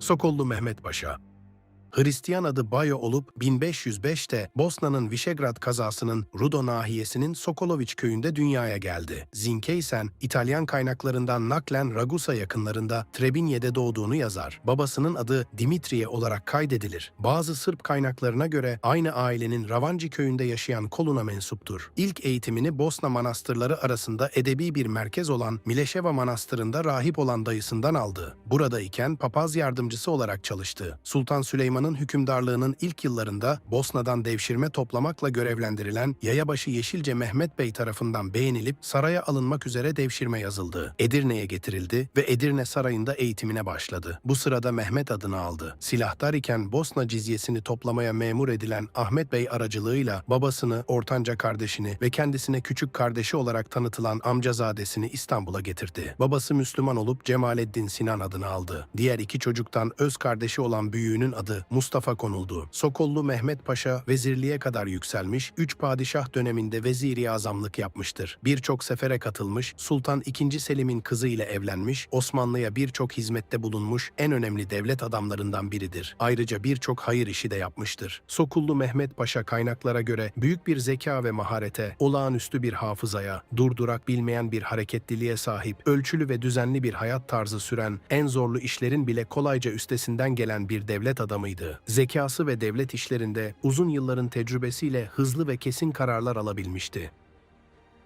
Sokollu Mehmet Paşa Hristiyan adı Bayo olup 1505'te Bosna'nın Visegrad kazasının Rudo nahiyesinin Sokoloviç köyünde dünyaya geldi. Zinkeysen, İtalyan kaynaklarından naklen Ragusa yakınlarında Trebinje'de doğduğunu yazar. Babasının adı Dimitriye olarak kaydedilir. Bazı Sırp kaynaklarına göre aynı ailenin Ravanci köyünde yaşayan Koluna mensuptur. İlk eğitimini Bosna manastırları arasında edebi bir merkez olan Mileşeva Manastırı'nda rahip olan dayısından aldı. Buradayken papaz yardımcısı olarak çalıştı. Sultan Süleyman'ın hükümdarlığının ilk yıllarında Bosna'dan devşirme toplamakla görevlendirilen Yayabaşı Yeşilce Mehmet Bey tarafından beğenilip saraya alınmak üzere devşirme yazıldı. Edirne'ye getirildi ve Edirne Sarayı'nda eğitimine başladı. Bu sırada Mehmet adını aldı. Silahtar iken Bosna cizyesini toplamaya memur edilen Ahmet Bey aracılığıyla babasını, ortanca kardeşini ve kendisine küçük kardeşi olarak tanıtılan amcazadesini İstanbul'a getirdi. Babası Müslüman olup Cemaleddin Sinan adını aldı. Diğer iki çocuktan öz kardeşi olan büyüğünün adı Mustafa konuldu. Sokollu Mehmet Paşa vezirliğe kadar yükselmiş, üç padişah döneminde veziri azamlık yapmıştır. Birçok sefere katılmış, Sultan II. Selim'in kızı ile evlenmiş, Osmanlı'ya birçok hizmette bulunmuş en önemli devlet adamlarından biridir. Ayrıca birçok hayır işi de yapmıştır. Sokullu Mehmet Paşa kaynaklara göre büyük bir zeka ve maharete, olağanüstü bir hafızaya, durdurak bilmeyen bir hareketliliğe sahip, ölçülü ve düzenli bir hayat tarzı süren, en zorlu işlerin bile kolayca üstesinden gelen bir devlet adamıydı. Zekası ve devlet işlerinde uzun yılların tecrübesiyle hızlı ve kesin kararlar alabilmişti.